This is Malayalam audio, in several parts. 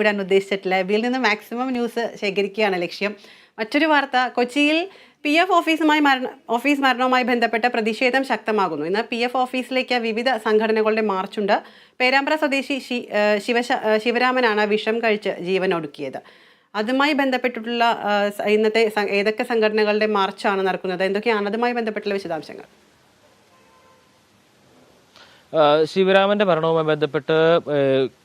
വിടാൻ ഉദ്ദേശിച്ചിട്ടില്ല. എബിയിൽ നിന്ന് മാക്സിമം ന്യൂസ് ശേഖരിക്കുകയാണ് ലക്ഷ്യം. മറ്റൊരു വാർത്ത കൊച്ചിയിൽ പി എഫ് ഓഫീസുമായി മരണ ഓഫീസ് മരണവുമായി ബന്ധപ്പെട്ട പ്രതിഷേധം ശക്തമാകുന്നു. ഇന്ന് പി എഫ് ഓഫീസിലേക്ക് വിവിധ സംഘടനകളുടെ മാർച്ചുണ്ട് പേരാമ്പ്ര സ്വദേശി ശിവശ ശിവരാമനാണ് വിഷം കഴിച്ച് ജീവൻ ഒടുക്കിയത്. അതുമായി ബന്ധപ്പെട്ടിട്ടുള്ള ഇന്നത്തെ ഏതൊക്കെ സംഘടനകളുടെ മാർച്ചാണ് നടക്കുന്നത്? എന്തൊക്കെയാണ്? അതുമായി ബന്ധപ്പെട്ടുള്ള വിശദാംശങ്ങൾ. ശിവരാമന്റെ മരണവുമായി ബന്ധപ്പെട്ട്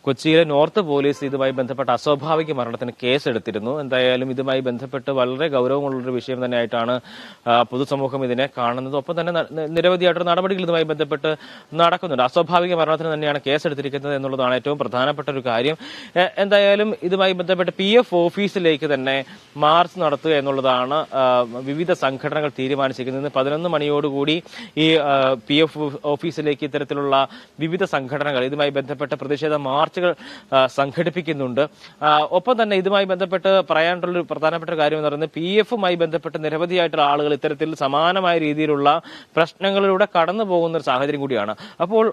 കൊച്ചിയിലെ നോർത്ത് പോലീസ് ഇതുമായി ബന്ധപ്പെട്ട അസ്വാഭാവിക മരണത്തിന് കേസെടുത്തിരുന്നു. എന്തായാലും ഇതുമായി ബന്ധപ്പെട്ട് വളരെ ഗൗരവമുള്ളൊരു വിഷയം തന്നെയായിട്ടാണ് പൊതുസമൂഹം ഇതിനെ കാണുന്നത്. ഒപ്പം തന്നെ നിരവധിയായിട്ടുള്ള നടപടികൾ ഇതുമായി ബന്ധപ്പെട്ട് നടക്കുന്നുണ്ട്. അസ്വാഭാവിക മരണത്തിന് തന്നെയാണ് കേസെടുത്തിരിക്കുന്നത് എന്നുള്ളതാണ് ഏറ്റവും പ്രധാനപ്പെട്ട ഒരു കാര്യം. എന്തായാലും ഇതുമായി ബന്ധപ്പെട്ട് പി എഫ് ഓഫീസിലേക്ക് തന്നെ മാർച്ച് നടത്തുക എന്നുള്ളതാണ് വിവിധ സംഘടനകൾ തീരുമാനിച്ചിരിക്കുന്നത്. പതിനൊന്ന് മണിയോടുകൂടി ഈ പി എഫ് ഓഫീസിലേക്ക് ഇത്തരത്തിലുള്ള വിവിധ സംഘടനകൾ ഇതുമായി ബന്ധപ്പെട്ട പ്രതിഷേധ മാർച്ചുകൾ സംഘടിപ്പിക്കുന്നുണ്ട്. ഒപ്പം തന്നെ ഇതുമായി ബന്ധപ്പെട്ട് പറയാനുള്ള ഒരു പ്രധാനപ്പെട്ട കാര്യം എന്ന് പറയുന്നത് പി എഫുമായി ബന്ധപ്പെട്ട് നിരവധിയായിട്ടുള്ള ആളുകൾ ഇത്തരത്തിൽ സമാനമായ രീതിയിലുള്ള പ്രശ്നങ്ങളിലൂടെ കടന്നു പോകുന്ന ഒരു സാഹചര്യം കൂടിയാണ്. അപ്പോൾ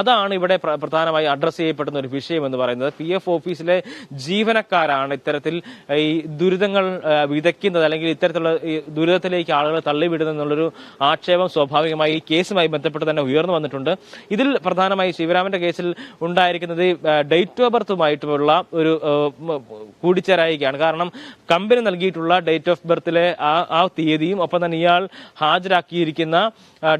അതാണ് ഇവിടെ പ്രധാനമായി അഡ്രസ്സ് ചെയ്യപ്പെടുന്ന ഒരു വിഷയം എന്ന് പറയുന്നത്. പി എഫ് ഓഫീസിലെ ജീവനക്കാരാണ് ഇത്തരത്തിൽ ഈ ദുരിതങ്ങൾ വിതയ്ക്കുന്നത് അല്ലെങ്കിൽ ഇത്തരത്തിലുള്ള ദുരിതത്തിലേക്ക് ആളുകളെ തള്ളിവിടുന്നത് എന്നുള്ളൊരു ആക്ഷേപം സ്വാഭാവികമായി ഈ കേസുമായി ബന്ധപ്പെട്ട് തന്നെ ഉയർന്നു വന്നിട്ടുണ്ട്. ഇതിൽ പ്രധാനമായി ശിവരാമന്റെ കേസിൽ ഉണ്ടായിരിക്കുന്നത് ഡേറ്റ് ഓഫ് ബർത്തുമായിട്ടുള്ള ഒരു ആ, കൂടിച്ചേരായികയാണ് കാരണം കമ്പനി നൽകിയിട്ടുള്ള ഡേറ്റ് ഓഫ് ബർത്തിലെ ആ ആ തീയതിയും ഒപ്പം തന്നെ ഇയാൾ ഹാജരാക്കിയിരിക്കുന്ന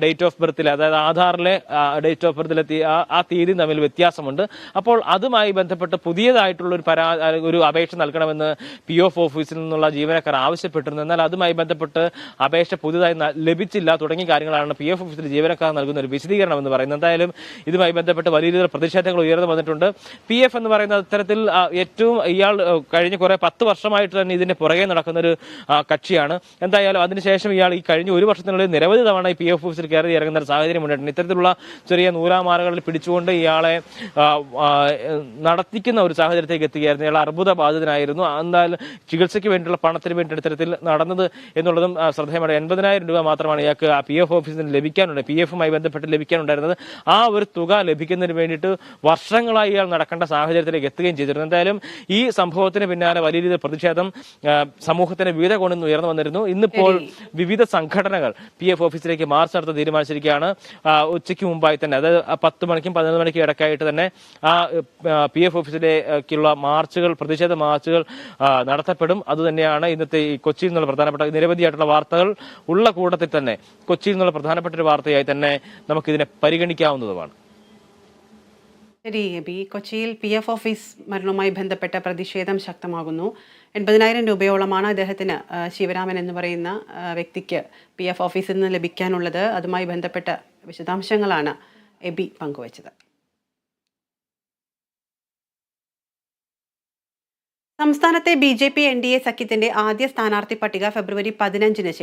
ഡേറ്റ് ഓഫ് ബർത്തിലെ അതായത് ആധാറിലെ ഡേറ്റ് ഓഫ് ബർത്തിലെ ആ- തീയതി തമ്മിൽ വ്യത്യാസമുണ്ട്. അപ്പോൾ അതുമായി ബന്ധപ്പെട്ട് പുതിയതായിട്ടുള്ള ഒരു പരാ ഒരു അപേക്ഷ നൽകണമെന്ന് പി എഫ് ഓഫീസിൽ നിന്നുള്ള ജീവനക്കാർ ആവശ്യപ്പെട്ടിരുന്നു. എന്നാൽ അതുമായി ബന്ധപ്പെട്ട് അപേക്ഷ പുതുതായി ലഭിച്ചില്ല. തുടങ്ങിയ കാര്യങ്ങളാണ് പി എഫ് ഓഫീസിൽ ജീവനക്കാർ നൽകുന്ന ഒരു വിശദീകരണം എന്ന് പറയുന്നത്. എന്തായാലും ഇതുമായി ബന്ധപ്പെട്ട് വലിയ രീതിയിൽ പ്രതിഷേധങ്ങൾ ഉയർന്നു വന്നിട്ടുണ്ട്. പി എഫ് എന്ന് പറയുന്ന അത്തരത്തിൽ ഏറ്റവും ഇയാൾ കഴിഞ്ഞ കുറെ പത്ത് വർഷമായിട്ട് തന്നെ ഇതിന്റെ പുറകെ നടക്കുന്ന ഒരു കക്ഷിയാണ്. എന്തായാലും അതിനുശേഷം ഇയാൾ ഈ കഴിഞ്ഞ ഒരു വർഷത്തിനുള്ളിൽ നിരവധി തവണ ഈ പി എഫ് ഓഫീസിൽ കയറി ഇറങ്ങുന്ന ഒരു സാഹചര്യം ഉണ്ടായിട്ടുണ്ട് ഇത്തരത്തിലുള്ള ചെറിയ നൂലാമാലകളിൽ പിടിച്ചുകൊണ്ട് ഇയാളെ നടത്തിക്കുന്ന ഒരു സാഹചര്യത്തേക്ക് എത്തുകയായിരുന്നു. ഇയാൾ അർബുദ ബാധിതനായിരുന്നു എന്തായാലും ചികിത്സയ്ക്ക് വേണ്ടിയുള്ള പണത്തിന് വേണ്ടി ഇത്തരത്തിൽ നടന്നത് എന്നുള്ളതും ശ്രദ്ധേയമാണ്. എൺപതിനായിരം രൂപ മാത്രമാണ് ഇയാൾക്ക് ആ പി എഫ് ഓഫീസിൽ നിന്ന് ലഭിക്കാനുണ്ട്. പി എഫുമായി ബന്ധപ്പെട്ട് ലഭിക്കാനുണ്ടായിരുന്നത്. ആ ഒരു തുക ലഭിക്കുന്നതിന് വേണ്ടിയിട്ട് വർഷങ്ങളായി ഇയാൾ നടക്കേണ്ട സാഹചര്യത്തിലേക്ക് എത്തുകയും ചെയ്തിരുന്നു. എന്തായാലും ഈ സംഭവത്തിന് പിന്നാലെ വലിയ രീതിയിൽ പ്രതിഷേധം സമൂഹത്തിന്റെ വിവിധ കോണിൽ നിന്ന് ഉയർന്നു വന്നിരുന്നു. ഇന്നിപ്പോൾ വിവിധ സംഘടനകൾ പി എഫ് ഓഫീസിലേക്ക് മാർച്ച് നടത്താൻ തീരുമാനിച്ചിരിക്കുകയാണ്. ഉച്ചയ്ക്ക് മുമ്പായി തന്നെ അതായത് പത്ത് മണിക്കും പതിനൊന്ന് മണിക്കും ഇടയ്ക്കായിട്ട് തന്നെ ആ പി എഫ് ഓഫീസിലേക്കുള്ള മാർച്ചുകൾ പ്രതിഷേധ മാർച്ചുകൾ നടത്തപ്പെടും. അതുതന്നെയാണ് ഇന്നത്തെ ഈ കൊച്ചിയിൽ നിന്നുള്ള പ്രധാനപ്പെട്ട നിരവധിയായിട്ടുള്ള വാർത്തകൾ ഉള്ള കൂട്ടത്തിൽ തന്നെ കൊച്ചിയിൽ നിന്നുള്ള പ്രധാനപ്പെട്ട ഒരു വാർത്തയായി തന്നെ നമുക്കിതിനെ പരിഗണിക്കാവുന്നതുമാണ് ശരി എബി. കൊച്ചിയിൽ പി എഫ് ഓഫീസ് മരണവുമായി ബന്ധപ്പെട്ട പ്രതിഷേധം ശക്തമാകുന്നു. എൺപതിനായിരം രൂപയോളമാണ് അദ്ദേഹത്തിന് ശിവരാമൻ എന്ന് പറയുന്ന വ്യക്തിക്ക് പി എഫ് ഓഫീസിൽ നിന്ന് ലഭിക്കാനുള്ളത്. അതുമായി ബന്ധപ്പെട്ട വിശദാംശങ്ങളാണ് എബി പങ്കുവച്ചത്. സംസ്ഥാനത്തെ B J P N D A സഖ്യത്തിന്റെ ആദ്യ സ്ഥാനാർത്ഥി പട്ടിക ഫെബ്രുവരി പതിനഞ്ചിന്